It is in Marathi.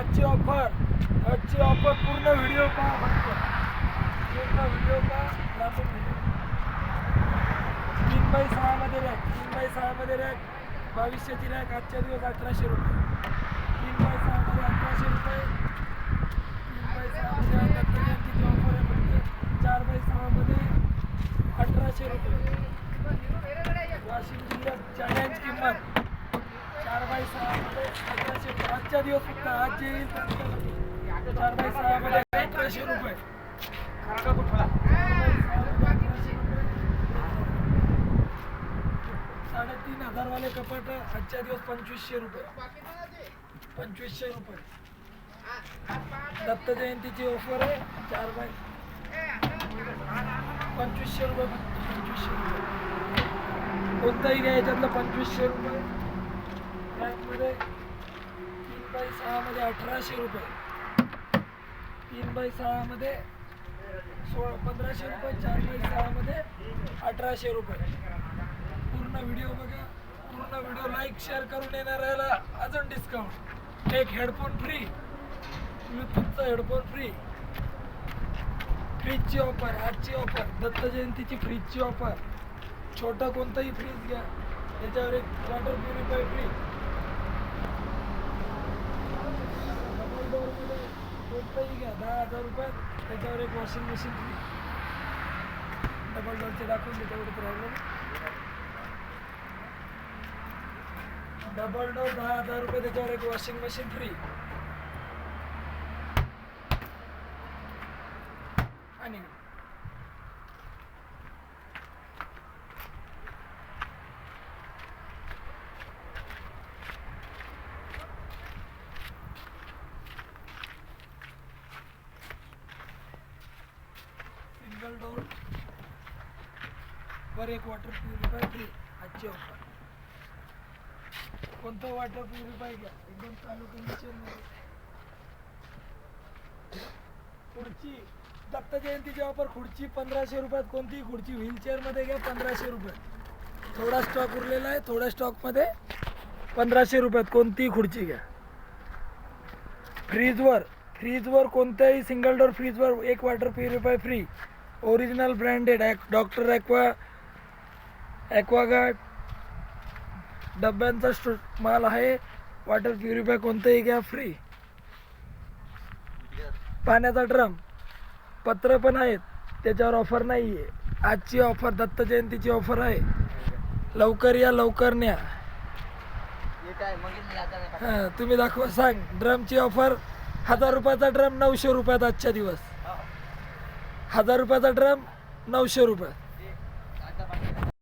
आजची ऑफर आजची ऑफर पूर्ण व्हिडिओ पहा पूर्ण व्हिडिओ पहा तीन बाय सहामध्ये रॅक तीन बाय सहामध्ये रॅक. बावीसशेची रॅक आजच्या दिवस अठराशे रुपये. तीन बाय सहामध्ये अठराशे रुपये. तीन बाय सहामध्ये दत्त जयंतीची ऑफर आहे फक्त चार बाय सहामध्ये अठराशे रुपये. वाशिम जिल्ह्यात चॅलेंज किंमत. बाय आजच्या दिवस फक्त आज येईल चार बाय सहामध्ये अठराशे रुपये. साडेतीन हजारवाले कपाट आजच्या दिवस पंचवीसशे रुपये. पंचवीसशे रुपये. दत्त जयंतीची ऑफर आहे चार बाय पंचवीसशे रुपये पंचवीसशे रुपये. कोणताही घ्या याच्यातलं पंचवीसशे रुपये. बॅगमध्ये तीन बाय सहामध्ये अठराशे रुपये. तीन बाय सहामध्ये सोळा पंधराशे रुपये चार बाय सहामध्ये अठराशे रुपये. पूर्ण व्हिडिओ बघा. पूर्ण व्हिडिओ लाईक शेअर करून येणाऱ्याला अजून डिस्काउंट एक हेडफोन फ्री ब्लूटूथचा हेडफोन फ्री फ्रीजची ऑफर आजची ऑफर दत्त जयंतीची फ्रीजची ऑफर छोटा कोणताही फ्रीज घ्या. त्याच्यावर एक वॉटर प्युरिफाय फ्री डबल डोअरमध्ये कोणताही घ्या दहा हजार रुपयात त्याच्यावर एक वॉशिंग मशीन डबल डोरचे दाखवून देतो एवढं प्रॉब्लेम डबल डोर दहा हजार रुपये त्याच्यावर एक वॉशिंग मशीन फ्री आणि सिंगल डोर वर एक वॉटर प्युरिफाय फ्री आजची ऑफर कोणतं वॉटर प्युरिफाय घ्या? एकदम चालू खुर्ची. दत्त जयंतीची ऑफर खुर्ची पंधराशे रुपयात. कोणतीही खुर्ची व्हीलचेअरमध्ये घ्या पंधराशे रुपये थोडा स्टॉक उरलेला आहे. थोड्या स्टॉकमध्ये पंधराशे रुपयात. कोणतीही खुर्ची घ्या? फ्रीजवर फ्रीजवर कोणत्याही सिंगल डोर फ्रीजवर एक water purify free original branded doctor aqua Aquaguard डब्यांचा स्टो माल आहे. वॉटर प्युरिफाय कोणतंही घ्या फ्री पाण्याचा ड्रम पत्र पण आहेत. त्याच्यावर ऑफर नाही आहे आजची ऑफर दत्त जयंतीची ऑफर आहे. लवकर या लवकर न्या. हां तुम्ही दाखवा सांग. ड्रमची ऑफर हजार रुपयाचा ड्रम नऊशे रुपयात आजच्या दिवस. हजार रुपयाचा ड्रम नऊशे रुपये.